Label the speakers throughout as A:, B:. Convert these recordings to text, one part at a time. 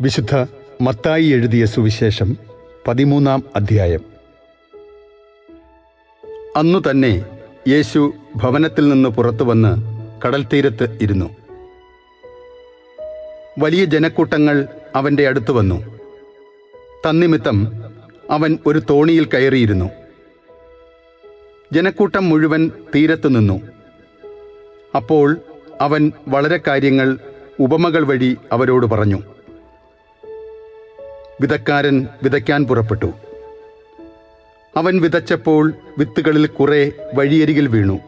A: വിശുദ്ധ മത്തായി എഴുതിയ സുവിശേഷം പതിമൂന്നാം അധ്യായം. അന്നു തന്നെ യേശു ഭവനത്തിൽ നിന്ന് പുറത്തു വന്ന് കടൽ തീരത്ത് ഇരുന്നു. വലിയ ജനക്കൂട്ടങ്ങൾ അവന്റെ അടുത്ത് വന്നു. തന്നിമിത്തം അവൻ ഒരു തോണിയിൽ കയറിയിരുന്നു. ജനക്കൂട്ടം മുഴുവൻ തീരത്ത് നിന്നു. അപ്പോൾ അവൻ വളരെ കാര്യങ്ങൾ ഉപമകൾ വഴി അവരോട് പറഞ്ഞു. വിതക്കാരൻ വിതയ്ക്കാൻ പുറപ്പെട്ടു. അവൻ വിതച്ചപ്പോൾ വിത്തുകളിൽ കുറെ വഴിയരികിൽ വീണു.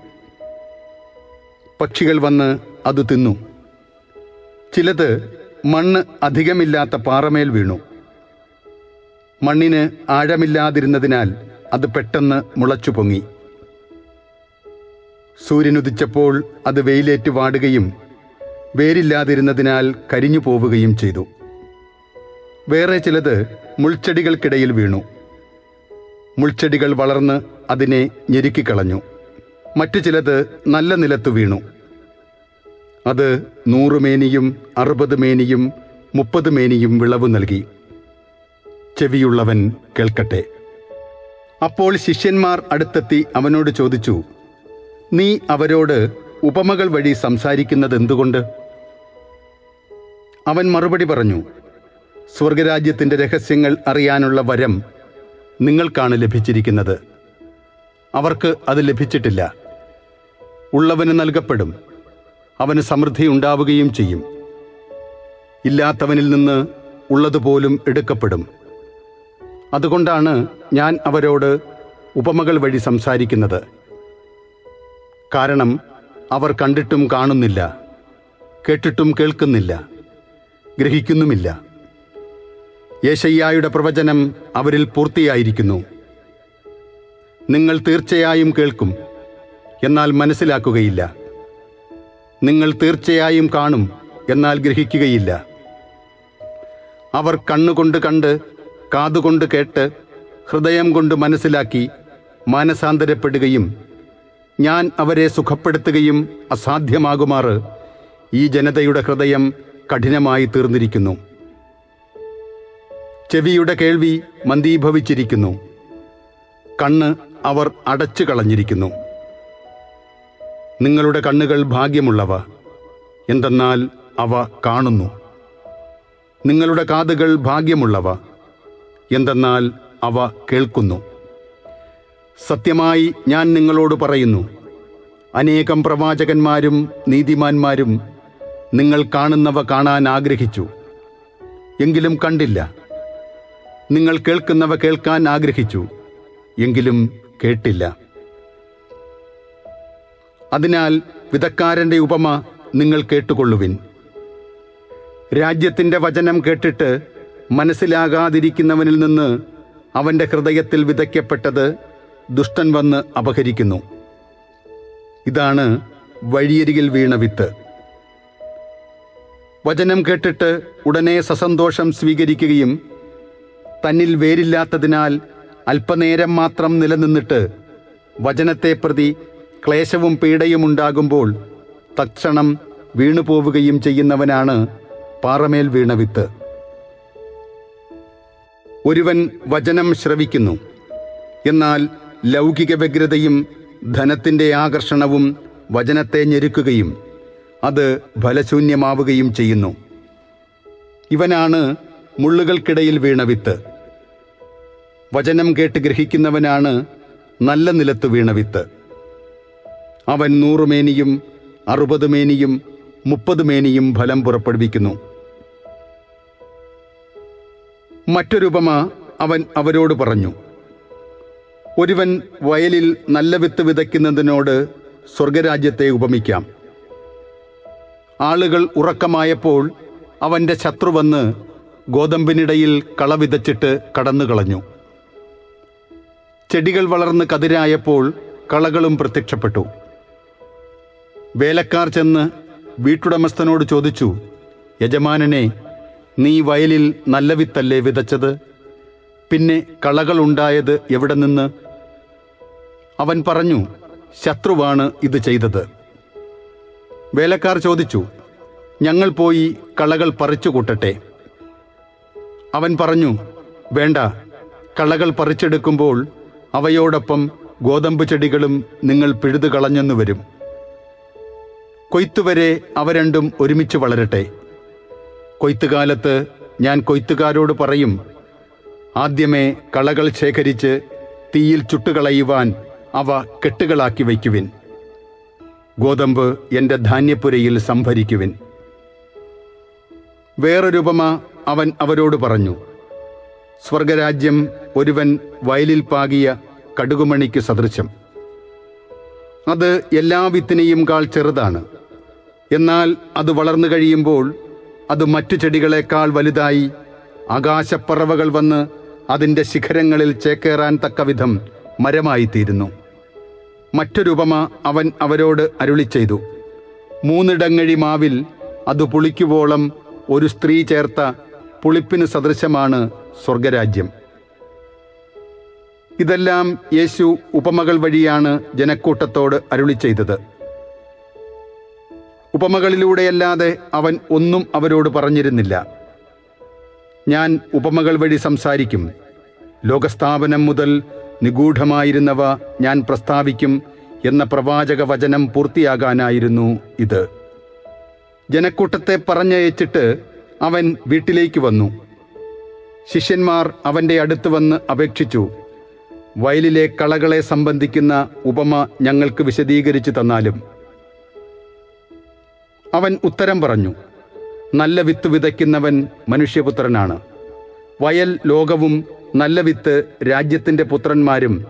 A: പക്ഷികൾ വന്ന് അത് തിന്നു. ചിലത് മണ്ണ് അധികമില്ലാത്ത പാറമേൽ വീണു. മണ്ണിന് ആഴമില്ലാതിരുന്നതിനാൽ അത് പെട്ടെന്ന് മുളച്ചു പൊങ്ങി. സൂര്യനുദിച്ചപ്പോൾ അത് വെയിലേറ്റ് വാടുകയും വേരില്ലാതിരുന്നതിനാൽ കരിഞ്ഞു പോവുകയും ചെയ്തു. വേറെ ചിലത് മുൾച്ചെടികൾക്കിടയിൽ വീണു. മുൾച്ചെടികൾ വളർന്ന് അതിനെ ഞെരുക്കിക്കളഞ്ഞു മറ്റു ചിലത് നല്ല നിലത്ത് വീണു. അത് നൂറ് മേനിയും അറുപത് മേനിയും മുപ്പത് മേനിയും വിളവ് നൽകി. ചെവിയുള്ളവൻ കേൾക്കട്ടെ. അപ്പോൾ ശിഷ്യന്മാർ അടുത്തെത്തി അവനോട് ചോദിച്ചു നീ അവരോട് ഉപമകൾ വഴി സംസാരിക്കുന്നത് എന്തുകൊണ്ട് അവൻ മറുപടി പറഞ്ഞു സ്വർഗരാജ്യത്തിന്റെ രഹസ്യങ്ങൾ അറിയാനുള്ള വരം നിങ്ങൾക്കാണ് ലഭിച്ചിരിക്കുന്നത്. അവർക്ക് അത് ലഭിച്ചിട്ടില്ല. ഉള്ളവന് നൽകപ്പെടും. അവന് സമൃദ്ധി ഉണ്ടാവുകയും ചെയ്യും. ഇല്ലാത്തവനിൽ നിന്ന് ഉള്ളതുപോലും എടുക്കപ്പെടും. അതുകൊണ്ടാണ് ഞാൻ അവരോട് ഉപമകൾ വഴി സംസാരിക്കുന്നത്. കാരണം അവർ കണ്ടിട്ടും കാണുന്നില്ല കേട്ടിട്ടും കേൾക്കുന്നില്ല ഗ്രഹിക്കുന്നുമില്ല. യേശയ്യായുടെ പ്രവചനം അവരിൽ പൂർത്തിയായിരിക്കുന്നു. നിങ്ങൾ തീർച്ചയായും കേൾക്കും എന്നാൽ മനസ്സിലാക്കുകയില്ല. നിങ്ങൾ തീർച്ചയായും കാണും എന്നാൽ ഗ്രഹിക്കുകയില്ല. അവർ കണ്ണുകൊണ്ട് കണ്ട് കാതുകൊണ്ട് കേട്ട് ഹൃദയം കൊണ്ട് മനസ്സിലാക്കി മാനസാന്തരപ്പെടുകയും ഞാൻ അവരെ സുഖപ്പെടുത്തുകയും അസാധ്യമാകുമാറ് ഈ ജനതയുടെ ഹൃദയം കഠിനമായി തീർന്നിരിക്കുന്നു. ചെവിയുടെ കേൾവി മന്ദീഭവിച്ചിരിക്കുന്നു. കണ്ണ് അവർ അടച്ചു കളഞ്ഞിരിക്കുന്നു. നിങ്ങളുടെ കണ്ണുകൾ ഭാഗ്യമുള്ളവ. എന്തെന്നാൽ അവ കാണുന്നു. നിങ്ങളുടെ കാതുകൾ ഭാഗ്യമുള്ളവ. എന്തെന്നാൽ അവ കേൾക്കുന്നു. സത്യമായി ഞാൻ നിങ്ങളോട് പറയുന്നു. അനേകം പ്രവാചകന്മാരും നീതിമാന്മാരും നിങ്ങൾ കാണുന്നവ കാണാൻ ആഗ്രഹിച്ചു. എങ്കിലും കണ്ടില്ല. നിങ്ങൾ കേൾക്കുന്നവ കേൾക്കാൻ ആഗ്രഹിച്ചു എങ്കിലും കേട്ടില്ല. അതിനാൽ വിതക്കാരന്റെ ഉപമ നിങ്ങൾ കേട്ടുകൊള്ളുവിൻ. രാജ്യത്തിന്റെ വചനം കേട്ടിട്ട് മനസ്സിലാകാതിരിക്കുന്നവനിൽ നിന്ന് അവന്റെ ഹൃദയത്തിൽ വിതയ്ക്കപ്പെട്ടത് ദുഷ്ടൻ വന്ന് അപഹരിക്കുന്നു. ഇതാണ് വഴിയരികിൽ വീണ വിത്ത്. വചനം കേട്ടിട്ട് ഉടനെ സസന്തോഷം സ്വീകരിക്കുകയും തന്നിൽ വേരില്ലാത്തതിനാൽ അല്പനേരം മാത്രം നിലനിന്നിട്ട് വചനത്തെ പ്രതി ക്ലേശവും പീഡയും ഉണ്ടാകുമ്പോൾ തക്ഷണം വീണുപോവുകയും ചെയ്യുന്നവനാണ് പാറമേൽ വീണ വിത്ത്. ഒരുവൻ വചനം ശ്രവിക്കുന്നു. എന്നാൽ ലൗകിക വ്യഗ്രതയും ധനത്തിന്റെ ആകർഷണവും വചനത്തെ ഞെരുക്കുകയും അത് ഫലശൂന്യമാവുകയും ചെയ്യുന്നു. ഇവനാണ് മുള്ളുകൾക്കിടയിൽ വീണ വിത്ത്. വചനം കേട്ട് ഗ്രഹിക്കുന്നവനാണ് നല്ല നിലത്ത് വീണ വിത്ത്. അവൻ നൂറുമേനിയും അറുപത് മേനിയും മുപ്പത് മേനിയും ഫലം പുറപ്പെടുവിക്കുന്നു. മറ്റൊരുപമ അവൻ അവരോട് പറഞ്ഞു ഒരുവൻ വയലിൽ നല്ല വിത്ത് വിതയ്ക്കുന്നതിനോട് സ്വർഗരാജ്യത്തെ ഉപമിക്കാം. ആളുകൾ ഉറക്കമായപ്പോൾ അവന്റെ ശത്രു വന്ന് ഗോതമ്പിനിടയിൽ കള വിതച്ചിട്ട് കടന്നു കളഞ്ഞു ചെടികൾ വളർന്ന് കതിരായപ്പോൾ കളകളും പ്രത്യക്ഷപ്പെട്ടു. വേലക്കാർ ചെന്ന് വീട്ടുടമസ്ഥനോട് ചോദിച്ചു യജമാനനെ നീ വയലിൽ നല്ല വിത്തല്ലേ വിതച്ചത്? പിന്നെ കളകളുണ്ടായത് എവിടെ നിന്ന്? അവൻ പറഞ്ഞു ശത്രുവാണ് ഇത് ചെയ്തത്. വേലക്കാർ ചോദിച്ചു ഞങ്ങൾ പോയി കളകൾ പറിച്ചു കൂട്ടട്ടെ? അവൻ പറഞ്ഞു വേണ്ട കളകൾ പറിച്ചെടുക്കുമ്പോൾ അവയോടൊപ്പം ഗോതമ്പ് ചെടികളും നിങ്ങൾ പിഴുതു കളഞ്ഞെന്നു വരും. കൊയ്ത്തുവരെ അവ രണ്ടും ഒരുമിച്ച് വളരട്ടെ. കൊയ്ത്തുകാലത്ത് ഞാൻ കൊയ്ത്തുകാരോട് പറയും ആദ്യമേ കളകൾ ശേഖരിച്ച് തീയിൽ ചുട്ടുകളയുവാൻ അവ കെട്ടുകളാക്കി വയ്ക്കുവിൻ. ഗോതമ്പ് എന്റെ ധാന്യപ്പുരയിൽ സംഭരിക്കുവിൻ. വേറൊരുപമ അവൻ അവരോട് പറഞ്ഞു സ്വർഗരാജ്യം ഒരുവൻ വയലിൽ പാകിയ കടുകുമണിക്ക് സദൃശം അത് എല്ലാ വിത്തിനെയും കാൾ ചെറുതാണ്. എന്നാൽ അത് വളർന്നു കഴിയുമ്പോൾ അത് മറ്റു ചെടികളെക്കാൾ വലുതായി ആകാശപ്പറവകൾ വന്ന് അതിന്റെ ശിഖരങ്ങളിൽ ചേക്കേറാൻ തക്കവിധം മരമായിത്തീരുന്നു. മറ്റൊരുപമ അവൻ അവരോട് അരുളി ചെയ്തു. മൂന്നിടങ്ങഴി മാവിൽ അത് പുളിക്കുവോളം ഒരു സ്ത്രീ ചേർത്ത പുളിപ്പിന് സദൃശമാണ് സ്വർഗരാജ്യം. ഇതെല്ലാം യേശു ഉപമകൾ വഴിയാണ് ജനക്കൂട്ടത്തോട് അരുളി ചെയ്തത്. ഉപമകളിലൂടെയല്ലാതെ അവൻ ഒന്നും അവരോട് പറഞ്ഞിരുന്നില്ല. ഞാൻ ഉപമകൾ വഴി സംസാരിക്കും. ലോകസ്ഥാപനം മുതൽ നിഗൂഢമായിരുന്നവ ഞാൻ പ്രസ്താവിക്കും എന്ന പ്രവാചക വചനം പൂർത്തിയാകാനായിരുന്നു ഇത്. ജനക്കൂട്ടത്തെ പറഞ്ഞയച്ചിട്ട് അവൻ വീട്ടിലേക്ക് വന്നു. ശിഷ്യന്മാർ അവന്റെ അടുത്ത് വന്ന് അപേക്ഷിച്ചു. വയലിലെ കളകളെ സംബന്ധിക്കുന്ന ഉപമ ഞങ്ങൾക്ക് വിശദീകരിച്ചു തന്നാലും. അവൻ ഉത്തരം പറഞ്ഞു നല്ല വിത്ത് വിതയ്ക്കുന്നവൻ മനുഷ്യപുത്രനാണ്. വയൽ ലോകവും നല്ല വിത്ത് രാജ്യത്തിന്റെ പുത്രന്മാരും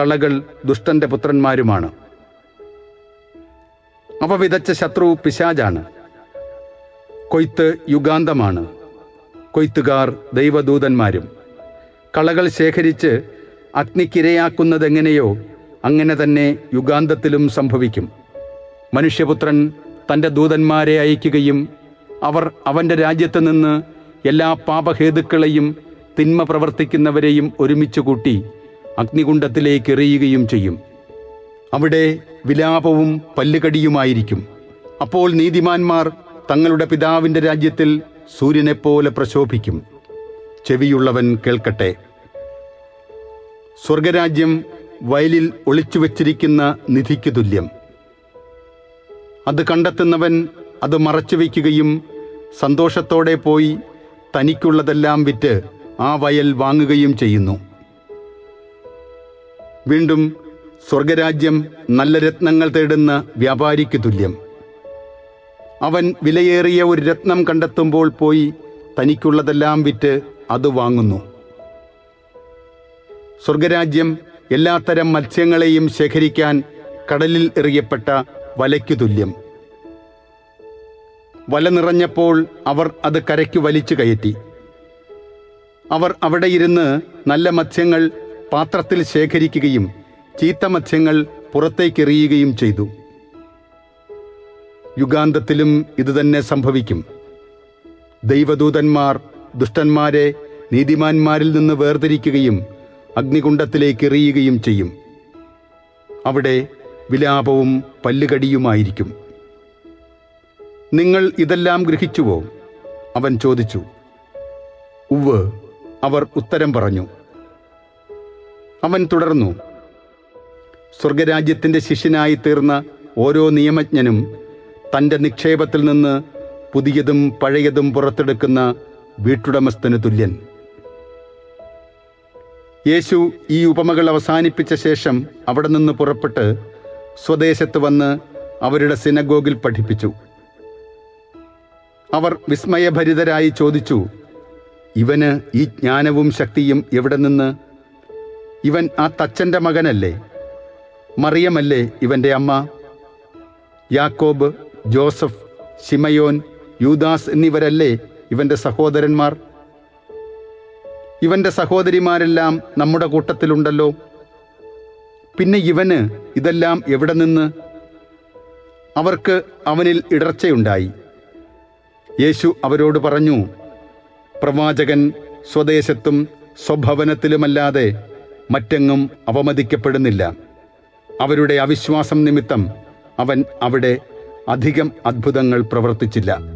A: കളകൾ ദുഷ്ടന്റെ പുത്രന്മാരുമാണ്. അവ വിതച്ച ശത്രു പിശാജാണ്. കൊയ്ത്ത് യുഗാന്തമാണ്. കൊയ്ത്തുകാർ ദൈവദൂതന്മാരും. കളകൾ ശേഖരിച്ച് അഗ്നിക്കിരയാക്കുന്നതെങ്ങനെയോ അങ്ങനെ തന്നെ യുഗാന്തത്തിലും സംഭവിക്കും. മനുഷ്യപുത്രൻ തന്റെ ദൂതന്മാരെ അയക്കുകയും അവർ അവന്റെ രാജ്യത്ത് നിന്ന് എല്ലാ പാപഹേതുക്കളെയും തിന്മ പ്രവർത്തിക്കുന്നവരെയും ഒരുമിച്ച് കൂട്ടി അഗ്നികുണ്ഡത്തിലേക്ക് എറിയുകയും ചെയ്യും. അവിടെ വിലാപവും പല്ലുകടിയുമായിരിക്കും. അപ്പോൾ നീതിമാന്മാർ തങ്ങളുടെ പിതാവിന്റെ രാജ്യത്തിൽ സൂര്യനെപ്പോലെ പ്രശോഭിക്കും. ചെവിയുള്ളവൻ കേൾക്കട്ടെ. സ്വർഗരാജ്യം വയലിൽ ഒളിച്ചു വച്ചിരിക്കുന്ന നിധിക്ക് തുല്യം. അത് കണ്ടെത്തുന്നവൻ അത് മറച്ചുവെക്കുകയും സന്തോഷത്തോടെ പോയി തനിക്കുള്ളതെല്ലാം വിറ്റ് ആ വയൽ വാങ്ങുകയും ചെയ്യുന്നു. വീണ്ടും സ്വർഗരാജ്യം നല്ല രത്നങ്ങൾ തേടുന്ന വ്യാപാരിക്ക് തുല്യം. അവൻ വിലയേറിയ ഒരു രത്നം കണ്ടെത്തുമ്പോൾ പോയി തനിക്കുള്ളതെല്ലാം വിറ്റ് അത് വാങ്ങുന്നു. സ്വർഗരാജ്യം എല്ലാത്തരം മത്സ്യങ്ങളെയും ശേഖരിക്കാൻ കടലിൽ എറിയപ്പെട്ട വലയ്ക്കു തുല്യം. വല നിറഞ്ഞപ്പോൾ അവർ അത് കരയ്ക്ക് വലിച്ചു കയറ്റി. അവർ അവിടെ ഇരുന്ന് നല്ല മത്സ്യങ്ങൾ പാത്രത്തിൽ ശേഖരിക്കുകയും ചീത്ത മത്സ്യങ്ങൾ പുറത്തേക്കെറിയുകയും ചെയ്തു. യുഗാന്തത്തിലും ഇതുതന്നെ സംഭവിക്കും. ദൈവദൂതന്മാർ ദുഷ്ടന്മാരെ നീതിമാന്മാരിൽ നിന്ന് വേർതിരിക്കുകയും അഗ്നികുണ്ഡത്തിലേക്ക് എറിയുകയും ചെയ്യും. അവിടെ വിലാപവും പല്ലുകടിയുമായിരിക്കും. നിങ്ങൾ ഇതെല്ലാം ഗ്രഹിച്ചുവോ? അവൻ ചോദിച്ചു. ഉവ് അവർ ഉത്തരം പറഞ്ഞു. അവൻ തുടർന്നു. സ്വർഗരാജ്യത്തിന്റെ ശിഷ്യനായി തീർന്ന ഓരോ നിയമജ്ഞനും തന്റെ നിക്ഷേപത്തിൽ നിന്ന് പുതിയതും പഴയതും പുറത്തെടുക്കുന്ന വീട്ടുടമസ്ഥന് തുല്യൻ. യേശു ഈ ഉപമകൾ അവസാനിപ്പിച്ച ശേഷം അവിടെ നിന്ന് പുറപ്പെട്ട് സ്വദേശത്ത് വന്ന് അവരുടെ സിനഗോഗിൽ പഠിപ്പിച്ചു. അവർ വിസ്മയഭരിതരായി ചോദിച്ചു ഇവന് ഈ ജ്ഞാനവും ശക്തിയും എവിടെ നിന്ന്? ഇവൻ ആ തച്ചന്റെ മകനല്ലേ? മറിയമല്ലേ ഇവന്റെ അമ്മ? യാക്കോബ് ജോസഫ് ശിമയോൻ യൂദാസ് എന്നിവരല്ലേ ഇവന്റെ സഹോദരന്മാർ? ഇവന്റെ സഹോദരിമാരെല്ലാം നമ്മുടെ കൂട്ടത്തിലുണ്ടല്ലോ. പിന്നെ ഇവന് ഇതെല്ലാം എവിടെ നിന്ന്? അവർക്ക് അവനിൽ ഇടർച്ചയുണ്ടായി. യേശു അവരോട് പറഞ്ഞു പ്രവാചകൻ സ്വദേശത്തും സ്വഭവനത്തിലുമല്ലാതെ മറ്റെങ്ങും അവമതിക്കപ്പെടുന്നില്ല. അവരുടെ അവിശ്വാസം നിമിത്തം അവൻ അവിടെ അധികം അത്ഭുതങ്ങൾ പ്രവർത്തിച്ചില്ല.